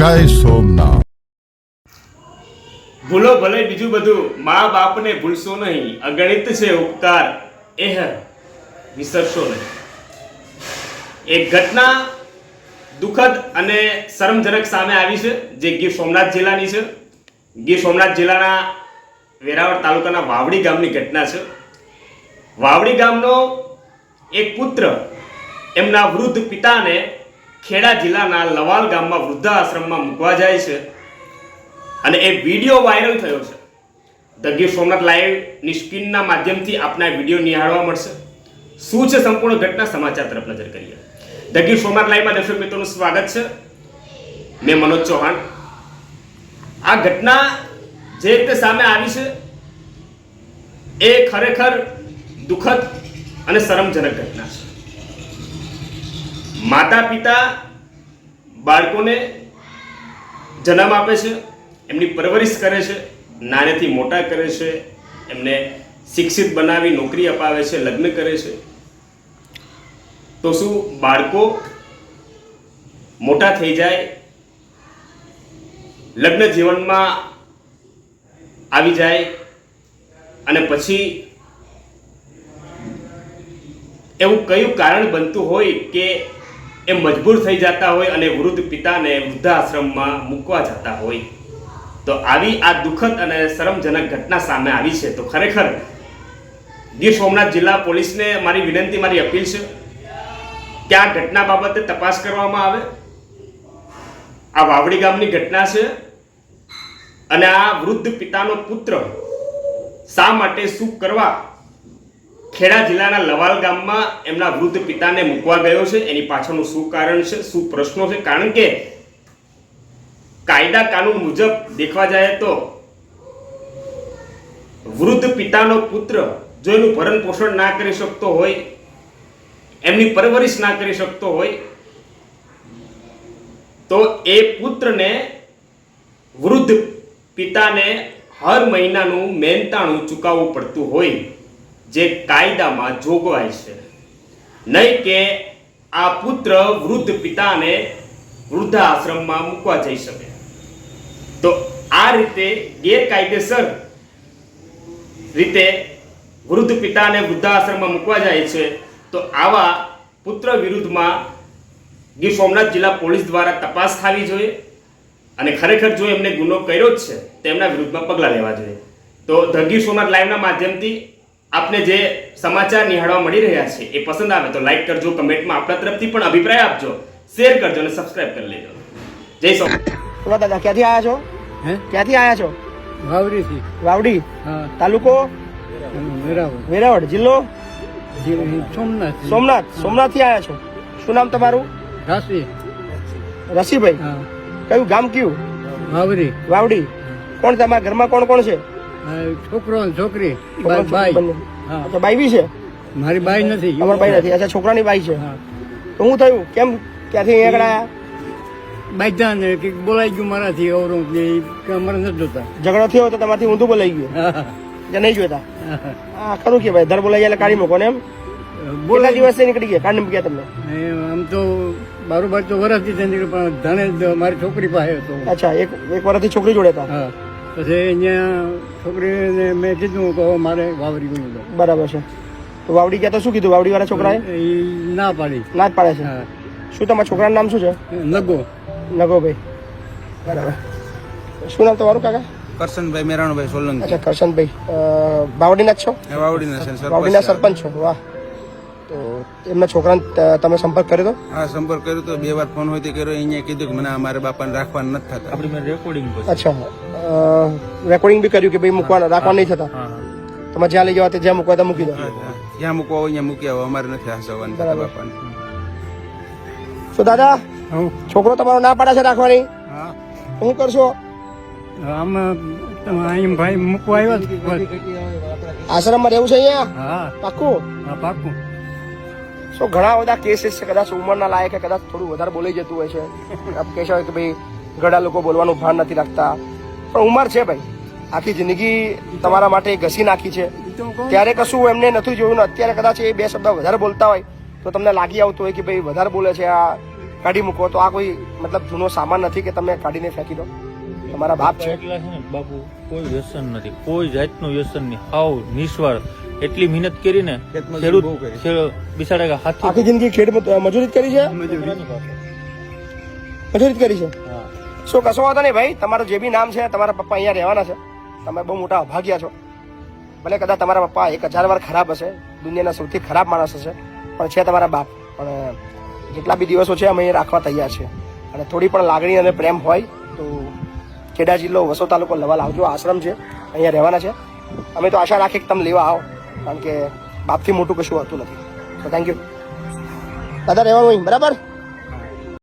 જય સોમનાથ. ભૂલો ભલે બીજું બધું મા બાપને ભૂલશો નહીં. અગણિત છે ઉપકાર. એહ, વિસરશો નહીં. એક ઘટના દુઃખદ અને શરમજનક સામે આવી છે, જે ગીર સોમનાથ જિલ્લાની છે. ગીર સોમનાથ જિલ્લાના વેરાવળ તાલુકાના વાવડી ગામની ઘટના છે. વાવડી ગામનો એક પુત્ર, એમના વૃદ્ધ પિતાને ખેડા જિલ્લાના લવાલ ગામમાં વૃદ્ધાશ્રમમાં મૂકવા જાય છે અને એ વીડિયો વાયરલ થયો છે. ધ ગીર સોમનાથ લાઈવની સ્ક્રીનના માધ્યમથી આપને વીડિયો નિહાળવા મળશે. શું છે સંપૂર્ણ ઘટના? સમાચાર તરફ નજર કરીએ. ધ ગીર સોમનાથ લાઈવમાં દર્શક મિત્રોનું સ્વાગત છે. મેં મનોજ ચૌહાણ. આ ઘટના જે રીતે સામે આવી છે, એ ખરેખર દુઃખદ અને શરમજનક ઘટના છે. માતા પિતા બાળકોને જન્મ આપે છે, એમની પરવરિશ કરે છે, નાનેથી મોટા કરે છે, એમને શિક્ષિત બનાવી નોકરી અપાવે છે, લગ્ન કરે છે. તો શું બાળકો મોટા થઈ જાય, લગ્ન જીવનમાં આવી જાય, અને પછી એવું કયું કારણ બનતું હોય કે એ મજબૂર થઈ જતા હોય અને વૃદ્ધ પિતાને વૃદ્ધાશ્રમમાં મૂકવા જતા હોય. તો આવી આ દુઃખદ અને શરમજનક ઘટના સામે આવી છે. તો ખરેખર ગીર સોમનાથ જિલ્લા પોલીસને મારી વિનંતી, મારી અપીલ છે કે આ ઘટના બાબતે તપાસ કરવામાં આવે. આ વાવડી ગામની ઘટના છે અને આ વૃદ્ધ પિતાનો પુત્ર શા માટે શું કરવા ખેડા જિલ્લાના લવાલ ગામમાં એમના વૃદ્ધ પિતાને મૂકવા ગયો છે. એની પાછળનું શું કારણ છે, શું પ્રશ્નો છે? કારણ કે કાયદા કાનૂન મુજબ દેખવા જાય તો વૃદ્ધ પિતાનો પુત્ર જો એનું ભરણ પોષણ ના કરી શકતો હોય, એમની પરવરિશ ના કરી શકતો હોય, તો એ પુત્રને વૃદ્ધ પિતાને હર મહિનાનું મહેનતાણું ચૂકવવું પડતું હોય. જે કાયદામાં જોગવાય છે. નહીં કે આ પુત્ર વૃદ્ધ પિતાને વૃદ્ધાશ્રમમાં મૂકવા જઈ શકે. તો આ રીતે ગેરકાયદેસર રીતે વૃદ્ધ પિતાને વૃદ્ધાશ્રમમાં મૂકવા જાય છે, તો આવા પુત્ર વિરુદ્ધમાં ગીર સોમનાથ જિલ્લા પોલીસ દ્વારા તપાસ થવી જોઈએ અને ખરેખર જો એમને ગુનો કર્યો જ છે તેમના વિરુદ્ધમાં પગલાં લેવા જોઈએ. તો ધ ગીર સોમનાથ લાઈવના માધ્યમથી આપને જે સમાચાર નિહાળવા મળી રહ્યા છે એ પસંદ આવે તો લાઈક કરજો કમેન્ટમાં આપણા તરફથી પણ અભિપ્રાય આપજો શેર કરજો અને સબસ્ક્રાઇબ કરી લેજો. જય સૌ દાદા ક્યાંથી આવ્યા છો? હે? ક્યાંથી આવ્યા છો? વાવરીથી વાવડી? હા. તાલુકો? વેરાવળ. વેરાવળ જિલ્લો? સોમનાથ. સોમનાથ. સોમનાથથી આવ્યા છો. શું નામ તમારું? રાશી. રસીભાઈ. હા. કયું ગામ કયું? વાવડી. વાવડી. કોણ તમારા ઘરમાં કોણ કોણ છે? છોકરો ને છોકરી. બાઈ. હા. બાઈ બી છે? મારી બાઈ નથી તમારા બાઈ નથી. અચ્છા છોકરાની બાઈ છે. તો હું થયું? કેમ? ક્યાંથી અહીંયા આગળ આવ્યા બાઈધા ને કે બોલાઈ ગયું મારાથી અવરું કે અમારે નથી જોતા. ઝઘડો થયો તો તમારથી ઊંધું બોલાઈ ગયું. કે નહીં જોતા? હા. ખરું કે ભાઈ ધર બોલાઈ ગયા કાઢી મૂકો ને એમ. બોલા દિવસે નીકળી ગયા? કાઢી મૂક્યા તમને? આમ તો બારોબાર તો વરસથી થઈ નીકળ્યું પણ ધણે મારી છોકરી પાસે હતો. અચ્છા એક એક વર્ષથી છોકરી જોડે હતા? હા. પછી અહીંયા છોકરીને મેં કીધું કે મારે વાવરી ગયું બરાબર છે. તો વાવડી ગયા તો શું કીધું? વાવડી વાળા છોકરાએ ના પાડી. ના જ પાડે છે. શું તમારા છોકરાનું નામ શું છે? નગો. નગોભાઈ. બરાબર. શું નામ તમારું કાકા? કરશનભાઈ મેરાણુભાઈ સોલંકી. અચ્છા કરશનભાઈ. વાવડીના જ છો? એ વાવડીના છે છે. સરપંચ છો. વાહ. તો એમના છોકરાને તમે સંપર્ક કર્યો તો? હા સંપર્ક કર્યો તો. બે વાર ફોન હોય તે કર્યો. અહીંયા કીધું કે મને અમારા બાપાને રાખવાનું નથી થતા. આપણી રેકોર્ડિંગ અચ્છા. રેકોર્ડિંગ બી કર્યું કે ભાઈ મૂકવાના રાખવા નહીં થતા. તમે જ્યાં લઈ જવા તે જ્યાં મૂકવા ત્યાં મૂકી દો. જ્યાં મૂકવા હોય ત્યાં મૂકી આવો અમારે નથી હસવાનું બરાબર. બાપાને. તો દાદા છોકરો તમારો ના પાડે છે રાખવાની? હા. તો શું કરશો? આમ ભાઈ મૂકવા આવ્યા આશ્રમમાં રહેવું છે અહીંયા? હા. પાક્કું? હા પાક્કું. સો ઘણા બધા કેસીસ છે કદાચ ઉંમરના લાયક કદાચ થોડું વધારે બોલી જતું હોય છે. આપ હોય કે ભાઈ ઘણા લોકો બોલવાનું ભાન નથી રાખતા. પણ ઉંમર છે ભાઈ. આખી જિંદગી તમારા માટે ઘસી નાખી છે. ત્યારે કશું એમને નથી જોયું ને અત્યારે કદાચ એ બે શબ્દ વધારે બોલતા હોય તો તમને લાગી આવતું હોય કે ભાઈ વધારે બોલે છે આ કાઢી મૂકો. તો આ કોઈ મતલબ જૂનો સામાન નથી કે તમે કાઢીને ફેંકી દો. તમારા બાપ છે. બાપુ કોઈ વ્યસન નથી કોઈ જાતનું વ્યસન નહીં. હાવ નિસ્વાર્થ એટલી મહેનત કરી ને ખેતમજૂરી ખેડૂત બિચારા હાથી આખી જિંદગી ખેડ મજૂરી કરી છે? મજૂરી. કરી છે. શું કશો વાંધો નહીં ભાઈ? તમારું જે બી નામ છે, તમારા પપ્પા અહીંયા રહેવાના છે. તમે બહુ મોટા અભાગ્યા છો. ભલે કદાચ તમારા પપ્પા એક હજાર વાર ખરાબ હશે, દુનિયાના સૌથી ખરાબ માણસ હશે, પણ છે તમારા બાપ. પણ જેટલા બી દિવસો છે, અમે અહીંયા રાખવા તૈયાર છે. અને થોડી પણ લાગણી અને પ્રેમ હોય, તો ખેડા જિલ્લો વસો તાલુકો લવાલ આવજો. આશ્રમ છે, અહીંયા રહેવાના છે. અમે તો આશા રાખીએ કે તમે લેવા આવો, કારણ કે બાપથી મોટું કશું હોતું નથી. તો થેન્ક યુ દાદા, રહેવાનું બરાબર?